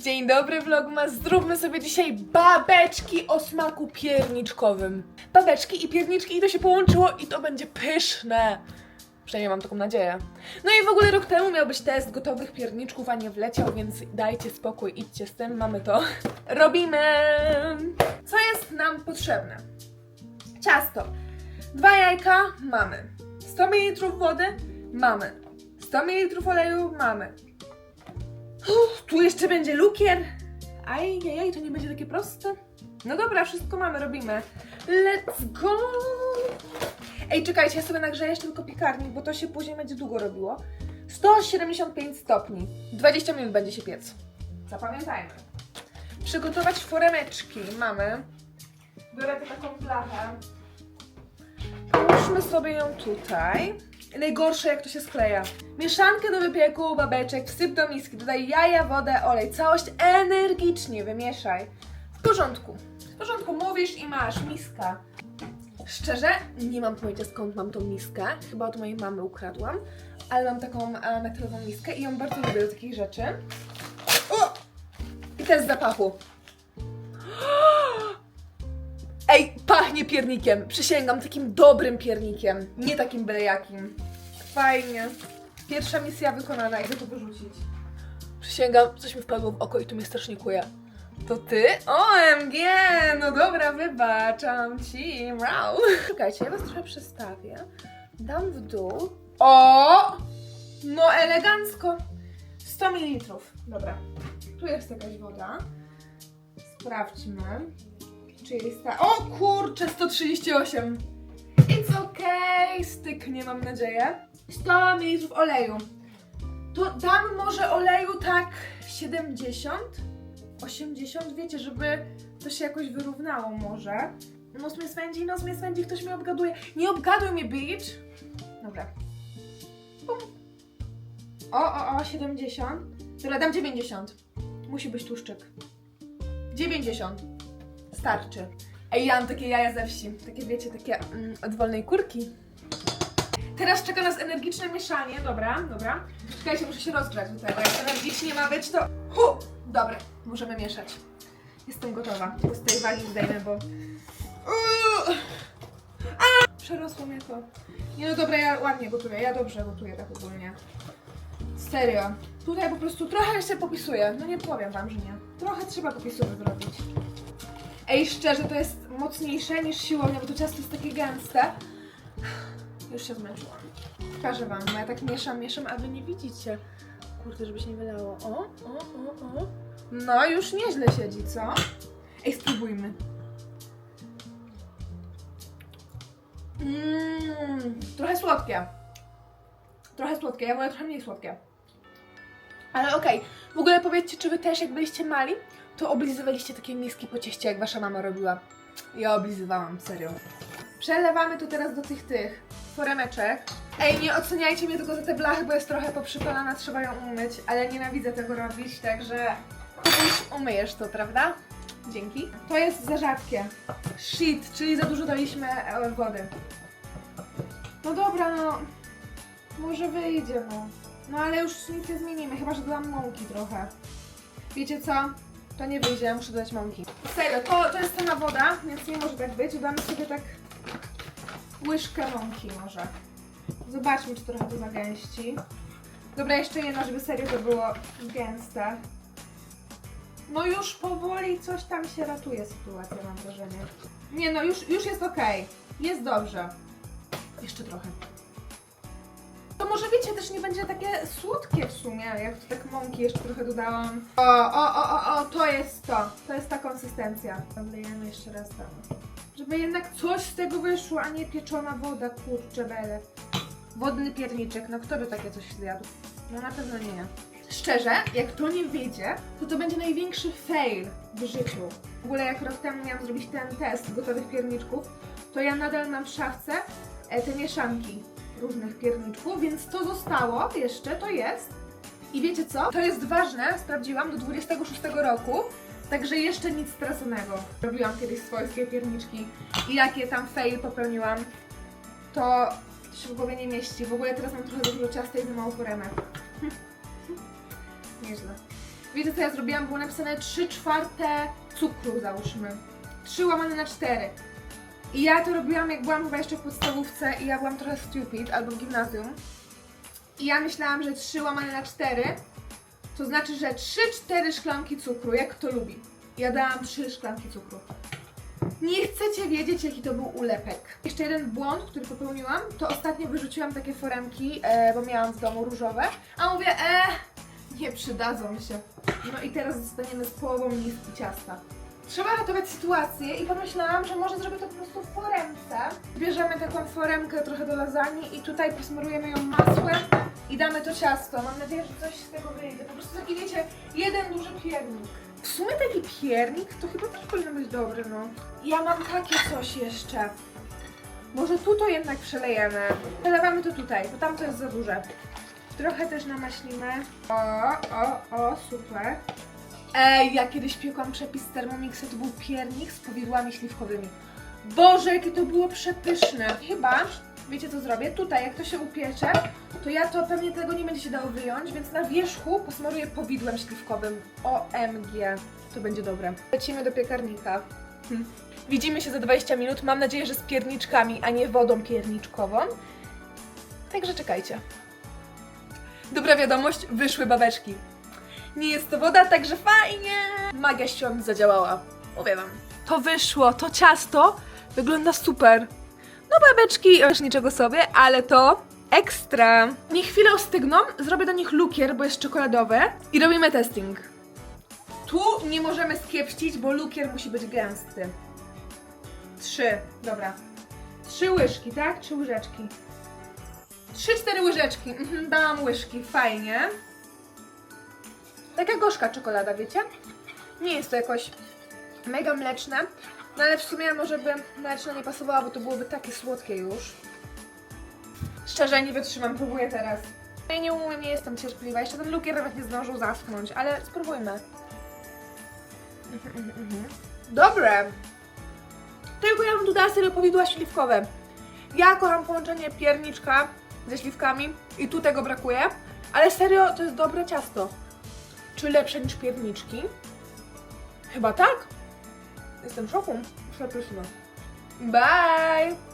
Dzień dobry vlogmas, zróbmy sobie dzisiaj babeczki o smaku pierniczkowym. Babeczki i pierniczki i to się połączyło i to będzie pyszne. Przynajmniej mam taką nadzieję. No i w ogóle rok temu miał być test gotowych pierniczków, a nie wleciał, więc dajcie spokój, idźcie z tym, mamy to. Robimy! Co jest nam potrzebne? Ciasto. Dwa jajka mamy. 100 ml wody mamy. 100 ml oleju mamy. Tu jeszcze będzie lukier. Ajajaj, to nie będzie takie proste. No dobra, wszystko mamy, robimy. Let's go! Ej, czekajcie, ja sobie nagrzeję jeszcze tylko piekarnik, bo to się później będzie długo robiło. 175 stopni. 20 minut będzie się piec. Zapamiętajmy. Przygotować foremeczki mamy. Biorę taką blachę. Połóżmy sobie ją tutaj. Najgorsze jak to się skleja. Mieszankę do wypieku babeczek, wsyp do miski, dodaj jaja, wodę, olej. Całość energicznie wymieszaj. W porządku. W porządku, mówisz i masz miska. Szczerze, nie mam pojęcia skąd mam tą miskę. Chyba od mojej mamy ukradłam. Ale mam taką e, metalową miskę i ją bardzo lubię do takich rzeczy. O! I też z zapachu. Ej, pachnie piernikiem. Przysięgam, takim dobrym piernikiem. Nie takim byle jakim. Fajnie. Pierwsza misja wykonana, idę to wyrzucić. Przysięgam, coś mi wpadło w oko i tu mnie strasznie kuje. To ty? OMG! No dobra, wybaczam ci. Wow. Czekajcie, ja was trochę przestawię. Dam w dół. O! No elegancko. 100 ml. Dobra. Tu jest jakaś woda. Sprawdźmy. Czy jest. O kurczę, 138. It's okay. Styknie, mam nadzieję. 100 ml oleju. To dam może oleju tak 70? 80, wiecie, żeby to się jakoś wyrównało może. Nos mnie swędzi, nos mnie swędzi, ktoś mnie obgaduje. Nie obgaduj mnie, bitch! Dobra. Pum. O, o, o, 70. Dobra, dam 90. Musi być tłuszczyk. 90. Starczy. Ej, ja mam takie jaja ze wsi. Takie, wiecie, takie mm, od wolnej kurki. Teraz czeka nas energiczne mieszanie. Dobra, dobra. Czekajcie, muszę się rozgrzać tutaj, bo jak energicznie ma być, to... Hu! Dobra, możemy mieszać. Jestem gotowa. Z tej wagi zdejmę, bo... Uuu! A! Przerosło mnie to. Nie no dobra, ja ładnie gotuję. Ja dobrze gotuję tak ogólnie. Serio. Tutaj po prostu trochę jeszcze popisuję. No nie powiem wam, że nie. Trochę trzeba popisów zrobić. Ej, szczerze, to jest mocniejsze niż siłownia, bo to ciasto jest takie gęste. Już się zmęczyłam. Pokażę wam, bo ja tak mieszam, mieszam, a wy nie widzicie. Kurde, żeby się nie wylało. O, o, o, o. No, już nieźle siedzi, co? Ej, spróbujmy. Mmm, trochę słodkie. Trochę słodkie, ja wolę trochę mniej słodkie. Ale okej, w ogóle powiedzcie, czy wy też jak byliście mali, to oblizywaliście takie miski po cieście, jak wasza mama robiła. Ja oblizywałam, serio. Przelewamy tu teraz do tych tych foremeczek. Ej, nie oceniajcie mnie tylko za te blachy, bo jest trochę poprzypalana, trzeba ją umyć, ale nienawidzę tego robić, także umyjesz to, prawda? Dzięki. To jest za rzadkie. Shit, czyli za dużo daliśmy e, wody. No dobra, no. Może wyjdzie, no. No ale już nic nie zmienimy, chyba że dodam mąki trochę. Wiecie co? To nie wyjdzie, ja muszę dodać mąki. Serio, to, to jest sama woda, więc nie może tak być. Damy sobie tak łyżkę mąki może. Zobaczmy, czy trochę to zagęści. Dobra, jeszcze jedna, żeby serio to było gęste. No już powoli coś tam się ratuje sytuacja, mam wrażenie. Nie no, już, już jest okej. Jest dobrze. Jeszcze trochę. To może wiecie, też nie będzie takie słodkie w sumie, jak tu tak mąki jeszcze trochę dodałam. O, o, o, o, o, to jest to. To jest ta konsystencja. Wlejemy jeszcze raz tam. Żeby jednak coś z tego wyszło, a nie pieczona woda, kurczę bele. Wodny pierniczek, no kto by takie coś zjadł? No na pewno nie ja. Szczerze, jak to nie wyjdzie, to to będzie największy fail w życiu. W ogóle jak rok temu miałam zrobić ten test gotowych pierniczków, to ja nadal mam w szafce e, te mieszanki różnych pierniczków, więc to zostało jeszcze, to jest. I wiecie co? To jest ważne, sprawdziłam, do 26 roku, także jeszcze nic straconego. Robiłam kiedyś swojskie pierniczki i jakie tam fail popełniłam, to się w głowie nie mieści. W ogóle teraz mam trochę dużo ciasta i za mało foremek. Nieźle. Wiecie co ja zrobiłam? Było napisane 3 czwarte cukru, załóżmy. 3 łamane na 4. I ja to robiłam jak byłam chyba jeszcze w podstawówce i ja byłam trochę stupid, albo w gimnazjum. I ja myślałam, że 3 łamane na 4 to znaczy, że 3-4 szklanki cukru, jak kto lubi. Ja dałam 3 szklanki cukru. Nie chcecie wiedzieć, jaki to był ulepek. Jeszcze jeden błąd, który popełniłam, to ostatnio wyrzuciłam takie foremki, e, bo miałam w domu różowe, a mówię, e, nie przydadzą się. No i teraz zostaniemy z połową miski ciasta. Trzeba ratować sytuację i pomyślałam, że może zrobię to po prostu w foremce. Bierzemy taką foremkę trochę do lasagne i tutaj posmarujemy ją masłem i damy to ciasto. Mam nadzieję, że coś z tego wyjdzie. Po prostu taki, wiecie, jeden duży piernik. W sumie taki piernik to chyba też powinno być dobry, no. Ja mam takie coś jeszcze. Może tu to jednak przelejemy. Przelewamy to tutaj, bo tam to jest za duże. Trochę też namaślimy. O, o, o, super. Ej, ja kiedyś piekłam przepis z Thermomixa, to był piernik z powidłami śliwkowymi. Boże, jakie to było przepyszne. Chyba, wiecie co zrobię? Tutaj, jak to się upiecze, to ja to pewnie tego nie będzie się dało wyjąć, więc na wierzchu posmaruję powidłem śliwkowym. OMG, to będzie dobre. Lecimy do piekarnika. Hm. Widzimy się za 20 minut. Mam nadzieję, że z pierniczkami, a nie wodą pierniczkową. Także czekajcie. Dobra wiadomość, wyszły babeczki. Nie jest to woda, także fajnie. Magia świąt zadziałała. Mówię wam. To wyszło, to ciasto wygląda super. No babeczki, już niczego sobie, ale to ekstra. Niech chwilę ostygną, zrobię do nich lukier, bo jest czekoladowe i robimy testing. Tu nie możemy skiepścić, bo lukier musi być gęsty. Trzy, dobra. Trzy łyżki, tak? Trzy łyżeczki. Trzy, cztery łyżeczki. Mhm, dałam łyżki, fajnie. Taka gorzka czekolada, wiecie? Nie jest to jakoś mega mleczne, no ale w sumie może by mleczna nie pasowała, bo to byłoby takie słodkie już. Szczerze nie wytrzymam, próbuję teraz. Ja nie umiem, nie jestem cierpliwa, jeszcze ten lukier nawet nie zdążył zaschnąć, ale spróbujmy. Dobre! Tylko ja bym tu dała serio powidła śliwkowe. Ja kocham połączenie pierniczka ze śliwkami i tu tego brakuje, ale serio to jest dobre ciasto. Czy lepsze niż pierniczki? Chyba tak. Jestem w szoku. Przepyszne. Bye!